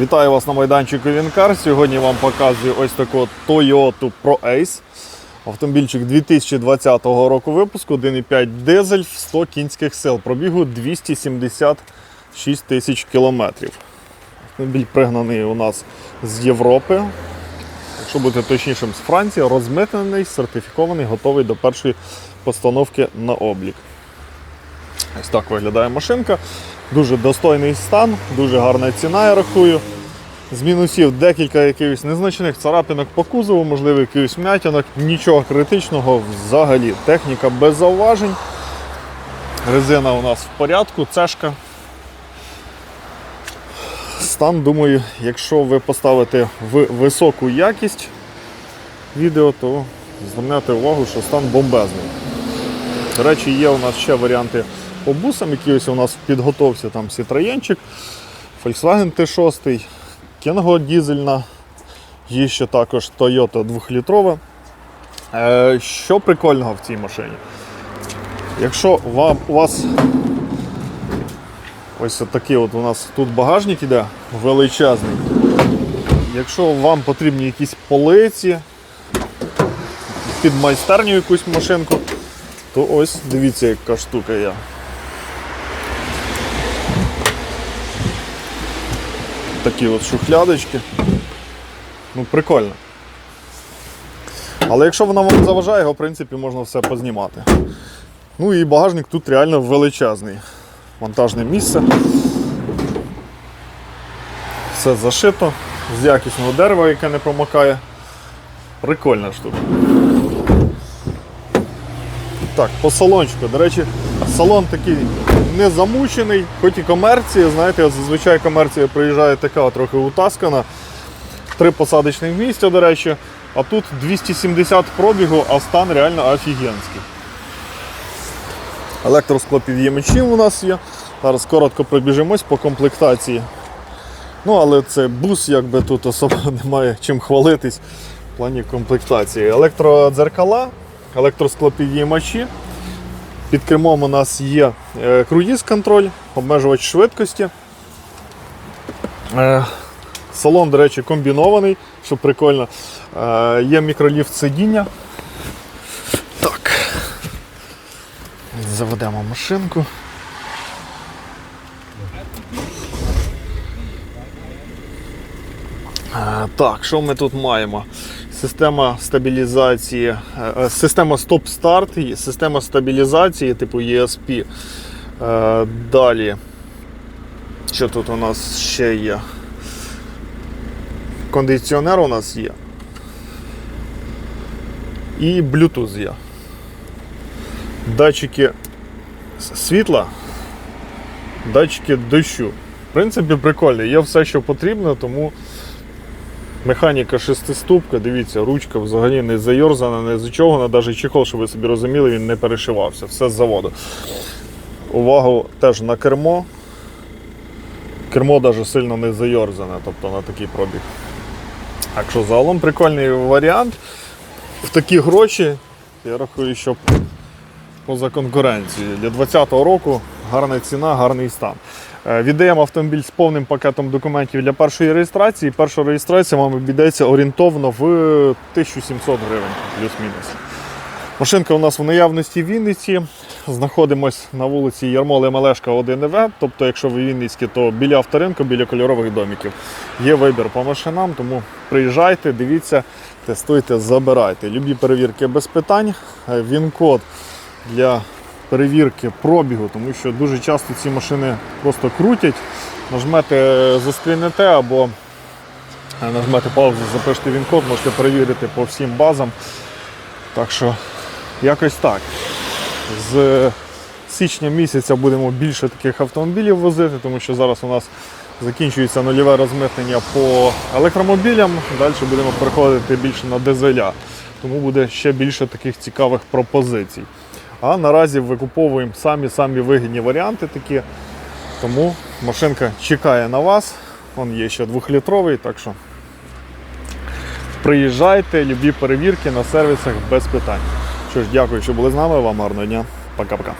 Вітаю вас на майданчику Вінкар. Сьогодні вам показую ось таку Toyota Pro Ace. Автомобільчик 2020 року випуску, 1,5 дизель, 100 кінських сил. Пробігу 276 тисяч кілометрів. Автомобіль пригнаний у нас з Європи. Якщо бути точнішим, з Франції, розмитнений, сертифікований, готовий до першої постановки на облік. Ось так виглядає машинка. Дуже достойний стан, дуже гарна ціна, я рахую. З мінусів декілька якихось незначних царапинок по кузову, можливо, якихось м'ятинок, нічого критичного взагалі. Техніка без зауважень. Резина у нас в порядку, цешка. Стан, думаю, якщо ви поставите в високу якість відео, то звернете увагу, що стан бомбезний. До речі, є у нас ще варіанти по бусам, які ось у нас в підготовці. Там Citroenчик, Volkswagen T6, Kengo дізельна, є ще також Toyota 2-літрова. Е, що прикольного в цій машині? Якщо вам, у вас ось такий от у нас тут багажник іде величезний. Якщо вам потрібні якісь полиці, під майстерню якусь машинку, то ось дивіться, яка штука є. Такі от шухлядочки. Ну, прикольно. Але якщо вона вам заважає, його в принципі можна все познімати. Ну і багажник тут реально величезний. Монтажне місце. Все зашито, з якісного дерева, яке не промокає. Прикольна штука. Так, по салончику. До речі, салон такий не замучений, хоч і комерція, знаєте, зазвичай комерція приїжджає така трохи утаскана. Три посадочних місця, до речі, а тут 270 пробігу, а стан реально офігенський. Електросклопід'ємачі у нас є. Зараз коротко пробіжимось по комплектації. Ну, але це бус, якби тут особо немає чим хвалитись в плані комплектації. Електродзеркала, електросклопід'ємачі. Під кермом у нас є е, круїз-контроль, обмежувач швидкості. Е, Салон, до речі, комбінований, що прикольно. Е, Є мікроліфт сидіння. Так. Заведемо машинку. Так, що ми тут маємо? Система стабілізації, е, система стоп-старт, система стабілізації типу ESP. Е, Далі. Що тут у нас ще є? Кондиціонер у нас є. І Bluetooth є. Датчики світла, датчики дощу. В принципі, прикольно. Є все, що потрібно, тому механіка шестиступка, дивіться, ручка взагалі не зайорзана, не з чого, навіть чехол, щоб ви собі розуміли, він не перешивався. Все з заводу. Увагу теж на кермо. Кермо навіть сильно не зайорзане, тобто на такий пробіг. Так що загалом прикольний варіант. В такі гроші, я рахую, що поза конкуренцією. Для 2020 року гарна ціна, гарний стан. Е, Віддаємо автомобіль з повним пакетом документів для першої реєстрації. Перша реєстрація вам обійдеться орієнтовно в 1700 гривень, плюс-мінус. Машинка у нас в наявності в Вінниці. Знаходимось на вулиці Ярмоли Малешка 1В. Тобто, якщо ви Вінницькі, то біля авторинку, біля кольорових домиків. Є вибір по машинам, тому приїжджайте, дивіться, тестуйте, забирайте. Любі перевірки без питань. Е, Він-код для перевірки пробігу, тому що дуже часто ці машини просто крутять, нажмете, заскрінете або е, нажмете паузу, запишете він-код, можете перевірити по всім базам. Так що якось так. З січня місяця будемо більше таких автомобілів возити, тому що зараз у нас закінчується нульове розмитнення по електромобілям. Далі будемо переходити більше на дизеля. Тому буде ще більше таких цікавих пропозицій. А наразі викуповуємо самі-самі вигідні варіанти такі. Тому машинка чекає на вас. Вон є ще двохлітровий, так що приїжджайте, любі перевірки на сервісах без питань. Що ж, дякую, що були з нами. Вам гарного дня. Пока-пока.